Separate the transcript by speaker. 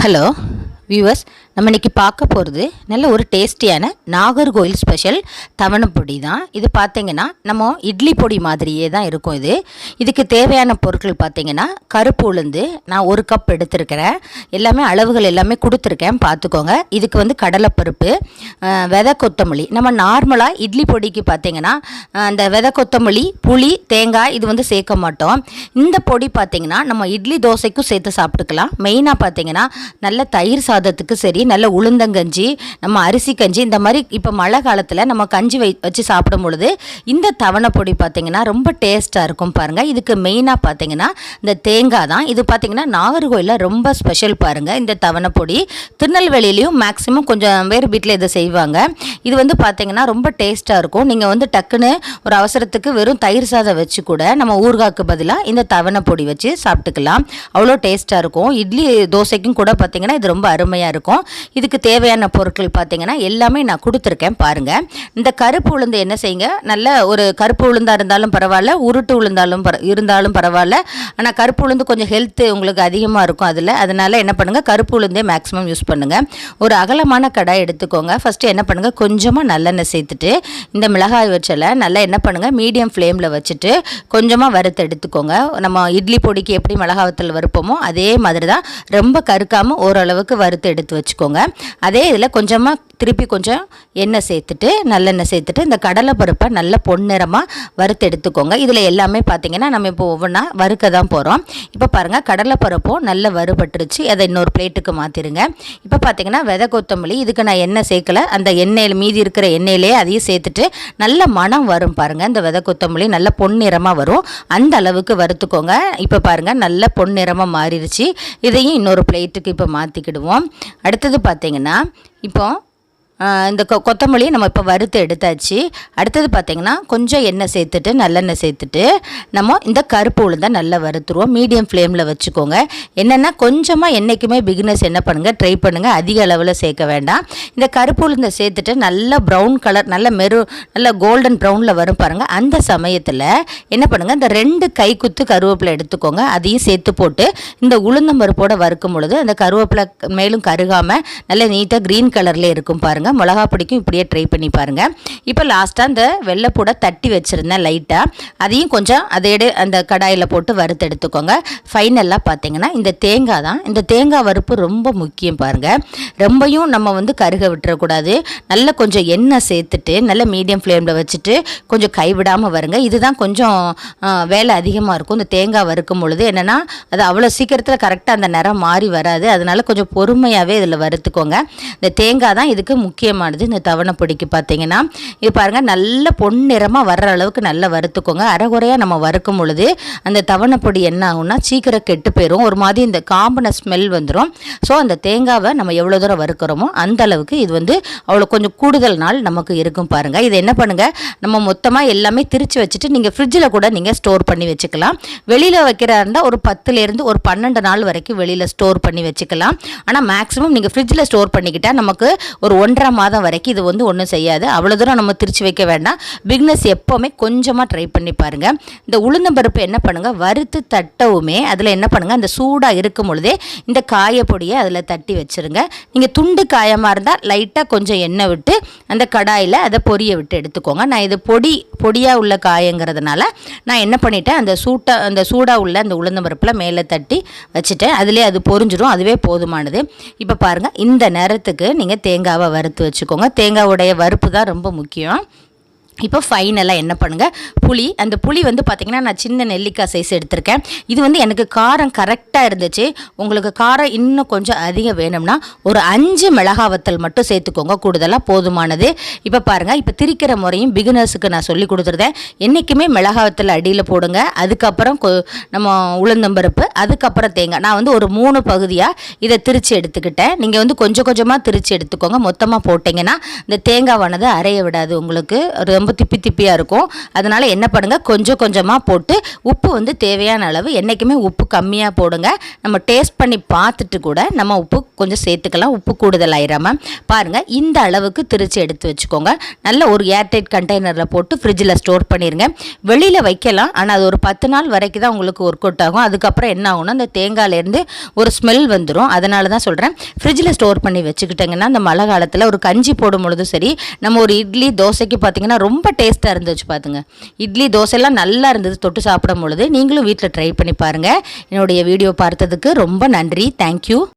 Speaker 1: Hello viewers நம்ம இன்றைக்கி பார்க்க போகிறது நல்ல ஒரு டேஸ்டியான நாகர்கோயில் ஸ்பெஷல் தவணைப்பொடி தான். இது பார்த்திங்கன்னா நம்ம இட்லி பொடி மாதிரியே தான் இருக்கும் இது. இதுக்கு தேவையான பொருட்கள் பார்த்தீங்கன்னா கருப்பு உளுந்து நான் ஒரு கப் எடுத்திருக்கிறேன். எல்லாமே அளவுகள் எல்லாமே கொடுத்துருக்கேன் பார்த்துக்கோங்க. இதுக்கு வந்து கடலைப்பருப்பு வெதை விதை கொத்தமல்லி. நம்ம நார்மலாக இட்லி பொடிக்கு பார்த்தீங்கன்னா அந்த விதை கொத்தமல்லி புளி தேங்காய் இது வந்து சேர்க்க மாட்டோம். இந்த பொடி பார்த்திங்கன்னா நம்ம இட்லி தோசைக்கும் சேர்த்து சாப்பிட்டுக்கலாம். மெயினாக பார்த்தீங்கன்னா நல்ல தயிர் சாதத்துக்கு சரி நல்ல உளுந்தங்கஞ்சி நம்ம அரிசி கஞ்சி இந்த மாதிரி இப்போ மழை காலத்தில் நம்ம கஞ்சி வை வச்சு சாப்பிடும் பொழுது இந்த தவணை பொடி பார்த்தீங்கன்னா ரொம்ப டேஸ்ட்டாக இருக்கும் பாருங்கள் இதுக்கு மெயினாக பார்த்தீங்கன்னா இந்த தேங்காய் தான். இது பார்த்திங்கன்னா நாகர்கோயிலில் ரொம்ப ஸ்பெஷல் பாருங்கள் இந்த தவணை பொடி. திருநெல்வேலியிலையும் மேக்ஸிமம் கொஞ்சம் பேர் வீட்டில் இதை செய்வாங்க. இது வந்து பார்த்திங்கன்னா ரொம்ப டேஸ்ட்டாக இருக்கும். நீங்கள் வந்து டக்குன்னு ஒரு அவசரத்துக்கு வெறும் தயிர் சாதம் வச்சு கூட நம்ம ஊறுகாய்க்கு பதிலாக இந்த தவணை பொடி வச்சு சாப்பிட்டுக்கலாம். அவ்வளோ டேஸ்ட்டாக இருக்கும். இட்லி தோசைக்கும் கூட பார்த்தீங்கன்னா இது ரொம்ப அருமை அருமையாக இருக்கும். இதுக்கு தேவையான பொருட்கள் பார்த்தீங்கன்னா எல்லாமே நான் கொடுத்துருக்கேன் பாருங்கள் இந்த கருப்பு உளுந்து என்ன செய்யுங்க? நல்ல ஒரு கருப்பு உளுந்தாக இருந்தாலும் பரவாயில்ல உருட்டு உளுந்தாலும் பர இருந்தாலும் பரவாயில்ல. ஆனால் கருப்பு உளுந்து கொஞ்சம் ஹெல்த்து உங்களுக்கு அதிகமாக இருக்கும் அதில். அதனால் என்ன பண்ணுங்கள் கருப்பு உளுந்தே மேக்ஸிமம் யூஸ் பண்ணுங்கள் ஒரு அகலமான கடாய் எடுத்துக்கோங்க. ஃபஸ்ட்டு என்ன பண்ணுங்கள் கொஞ்சமாக நல்லெண்ணெய் சேர்த்துட்டு இந்த மிளகாய் வச்சலை நல்லா என்ன பண்ணுங்கள் மீடியம் ஃப்ளேமில் வச்சுட்டு கொஞ்சமாக வறுத்து எடுத்துக்கோங்க. நம்ம இட்லி பொடிக்கு எப்படி மிளகாவத்தில் வறுப்போமோ அதே மாதிரி தான் ரொம்ப கருக்காமல் ஓரளவுக்கு வறுத்து எடுத்து வச்சுக்கோங்க. அதே இதில் கொஞ்சமாக திருப்பி கொஞ்சம் எண்ணெய் சேர்த்துட்டு நல்லெண்ணெய் சேர்த்துட்டு இந்த கடலை பருப்பை நல்ல பொன்னிறமாக வறுத்து எடுத்துக்கோங்க. இதில் எல்லாமே பார்த்தீங்கன்னா நம்ம இப்போ ஒவ்வொன்றா வறுக்க தான் போகிறோம் இப்போ பாருங்கள் கடலை பருப்பும் நல்ல வறுபட்டுருச்சு. அதை இன்னொரு பிளேட்டுக்கு மாற்றிடுங்க இப்போ பார்த்தீங்கன்னா விதை கொத்தமல்லி இதுக்கு நான் எண்ணெய் சேர்க்கல. அந்த எண்ணெயில் மீதி இருக்கிற எண்ணெயிலே அதையும் சேர்த்துட்டு நல்ல மனம் வரும் பாருங்கள் இந்த விதை கொத்தமல்லி நல்ல பொன்னிறமாக வரும். அந்த அளவுக்கு வறுத்துக்கோங்க. இப்போ பாருங்கள் நல்ல பொன்னிறமாக மாறிடுச்சு இதையும் இன்னொரு பிளேட்டுக்கு இப்போ மாற்றிக்கிடுவோம் அடுத்தது பார்த்திங்கன்னா இப்போ இந்த கொ கொத்தமல்லியை நம்ம இப்போ வறுத்து எடுத்தாச்சு. அடுத்தது பார்த்திங்கன்னா கொஞ்சம் எண்ணெய் சேர்த்துட்டு நல்லெண்ணெய் சேர்த்துட்டு நம்ம இந்த கருப்பு உளுந்தை நல்லா வறுத்துருவோம். மீடியம் ஃப்ளேமில் வச்சுக்கோங்க. என்னென்னா கொஞ்சமாக என்றைக்குமே பிகினர்ஸ் என்ன பண்ணுங்கள் ட்ரை பண்ணுங்கள் அதிக அளவில் சேர்க்க வேண்டாம். இந்த கருப்பு உளுந்தை சேர்த்துட்டு நல்ல ப்ரௌன் கலர் நல்ல மெரு நல்ல கோல்டன் ப்ரௌனில் வரும் பாருங்கள் அந்த சமயத்தில் என்ன பண்ணுங்கள் இந்த ரெண்டு கைக்குத்து கருவேப்பிலை எடுத்துக்கோங்க. அதையும் சேர்த்து போட்டு இந்த உளுந்தம் பருப்போட வறுக்கும் பொழுது அந்த கருவேப்பிலை மேலும் கருகாமல் நல்ல நீட்டாக க்ரீன் கலரில் இருக்கும் பாருங்கள் மிளகா பிடிக்கும் இப்படியே ட்ரை பண்ணி பாருங்கள் இப்போ லாஸ்ட்டாக அந்த வெள்ளைப்பூடை தட்டி வச்சுருந்தேன் லைட்டாக அதையும் கொஞ்சம் அதோட அந்த கடாயில் போட்டு வறுத்து எடுத்துக்கோங்க. ஃபைனலாக பார்த்தீங்கன்னா இந்த தேங்காய் தான். இந்த தேங்காய் வறுப்பு ரொம்ப முக்கியம் பாருங்கள் ரொம்பையும் நம்ம வந்து கருக விட்டுறக்கூடாது. நல்ல கொஞ்சம் எண்ணெய் சேர்த்துட்டு நல்ல மீடியம் ஃப்ளேமில் வச்சுட்டு கொஞ்சம் கைவிடாமல் வருங்க. இதுதான் கொஞ்சம் வேலை அதிகமாக இருக்கும். இந்த தேங்காய் வறுக்கும் பொழுது என்னென்னா அது அவ்வளோ சீக்கிரத்தில் கரெக்டாக அந்த நிறம் மாறி வராது. அதனால் கொஞ்சம் பொறுமையாகவே இதில் வறுத்துக்கோங்க. இந்த தேங்காய் தான் இதுக்கு முக்கிய முக்கியமானது இந்த தவணை பொடிக்கு பார்த்தீங்கன்னா. இது பாருங்கள் நல்ல பொன்னிறமாக வர்ற அளவுக்கு நல்லா வறுத்துக்கோங்க. அரைகுறையாக நம்ம வறுக்கும் பொழுது அந்த தவணை பொடி என்ன ஆகும்னா சீக்கிரம் கெட்டு போயிடும் ஒரு மாதிரி இந்த காம்பின ஸ்மெல் வந்துடும் ஸோ அந்த தேங்காவை நம்ம எவ்வளோ தூரம் வறுக்கிறோமோ அந்த அளவுக்கு இது வந்து அவ்வளோ கொஞ்சம் கூடுதல் நாள் நமக்கு இருக்கும் பாருங்கள் இது என்ன பண்ணுங்கள் நம்ம மொத்தமாக எல்லாமே திரிச்சு வச்சுட்டு நீங்கள் ஃப்ரிட்ஜில் கூட நீங்கள் ஸ்டோர் பண்ணி வச்சுக்கலாம். வெளியில் வைக்கிறா இருந்தால் ஒரு பத்துலேருந்து ஒரு பன்னெண்டு நாள் வரைக்கும் வெளியில் ஸ்டோர் பண்ணி வச்சுக்கலாம். ஆனால் மேக்ஸிமம் நீங்கள் ஃப்ரிட்ஜில் ஸ்டோர் பண்ணிக்கிட்டால் நமக்கு ஒரு ஒன்றரை மாதம் வரைக்கும் இது வந்து ஒன்றும் செய்யாது. அவ்வளோ தூரம் நம்ம திரிச்சு வைக்க வேண்டாம். பிக்னஸ் எப்போவுமே கொஞ்சமாக ட்ரை பண்ணி பாருங்கள் இந்த உளுந்தம்பருப்பு என்ன பண்ணுங்கள் வறுத்து தட்டவுமே அதில் என்ன பண்ணுங்கள் அந்த சூடாக இருக்கும் பொழுதே இந்த காயப்பொடியை அதில் தட்டி வச்சுருங்க. நீங்கள் துண்டு காயமாக இருந்தால் லைட்டாக கொஞ்சம் எண்ணெய் விட்டு அந்த கடாயில் அதை பொரிய விட்டு எடுத்துக்கோங்க. நான் இது பொடி பொடியாக உள்ள காயங்கிறதுனால நான் என்ன பண்ணிட்டேன்? அந்த சூட்டை அந்த சூடாக உள்ள அந்த உளுந்தம்பருப்பில் மேலே தட்டி வச்சுட்டேன். அதிலே அது பொரிஞ்சிடும் அதுவே போதுமானது. இப்போ பாருங்கள் இந்த நேரத்துக்கு நீங்கள் தேங்காவை வறுத்து வச்சுக்கோங்க. தேங்காவுடைய வறுப்பு தான் ரொம்ப முக்கியம். இப்போ ஃபைனலாக என்ன பண்ணுங்கள் புளி அந்த புளி வந்து பார்த்திங்கன்னா நான் சின்ன நெல்லிக்காய் சைஸ் எடுத்திருக்கேன். இது வந்து எனக்கு காரம் கரெக்டாக இருந்துச்சு. உங்களுக்கு காரம் இன்னும் கொஞ்சம் அதிகம் வேணும்னா ஒரு அஞ்சு மிளகா வத்தல் மட்டும் சேர்த்துக்கோங்க. கூடுதலாக போதுமானது. இப்போ பாருங்கள் இப்போ திரிக்கிற முறையும் பிகினர்ஸுக்கு நான் சொல்லி கொடுத்துருந்தேன். என்றைக்குமே மிளகா வத்தல் அடியில் போடுங்க. அதுக்கப்புறம் கொ- நம்ம உளுந்தம்பருப்பு அதுக்கப்புறம் தேங்காய். நான் வந்து ஒரு மூணு பகுதியாக இதை திரித்து எடுத்துக்கிட்டேன். நீங்கள் வந்து கொஞ்சம் கொஞ்சமாக திரித்து எடுத்துக்கோங்க. மொத்தமாக போட்டிங்கன்னா இந்த தேங்காவானது அரைய விடாது உங்களுக்கு. ரொம்ப திப்பி திப்பியாக இருக்கும். அதனால் என்ன பண்ணுங்கள் கொஞ்சம் கொஞ்சமாக போட்டு உப்பு வந்து தேவையான அளவு என்றைக்குமே உப்பு கம்மியாக போடுங்க. நம்ம டேஸ்ட் பண்ணி பார்த்துட்டு கூட நம்ம உப்பு கொஞ்சம் சேர்த்துக்கலாம். உப்பு கூடுதல் ஆயிராமல் பாருங்கள் இந்த அளவுக்கு திருச்சி எடுத்து வச்சுக்கோங்க. நல்ல ஒரு ஏர்டைட் கண்டெய்னரில் போட்டு ஃப்ரிட்ஜில் ஸ்டோர் பண்ணிடுங்க வெளியில் வைக்கலாம். ஆனால் அது ஒரு பத்து நாள் வரைக்கும் தான் உங்களுக்கு ஒர்க் அவுட் ஆகும். அதுக்கப்புறம் என்ன ஆகும்னா அந்த தேங்காயிலேருந்து ஒரு ஸ்மெல் வந்துடும் அதனால தான் சொல்கிறேன் ஃப்ரிட்ஜில் ஸ்டோர் பண்ணி வச்சுக்கிட்டிங்கன்னா அந்த மழை காலத்தில் ஒரு கஞ்சி போடும் பொழுதும் சரி நம்ம ஒரு இட்லி தோசைக்கு பார்த்தீங்கன்னா ரொம்ப டேஸ்ட்டாக இருந்துச்சு பார்த்துங்க இட்லி தோசைலாம் நல்லா இருந்தது தொட்டு சாப்பிடும் பொழுது. நீங்களும் வீட்டில் ட்ரை பண்ணி பாருங்கள் என்னுடைய வீடியோ பார்த்ததுக்கு ரொம்ப நன்றி. தேங்க்யூ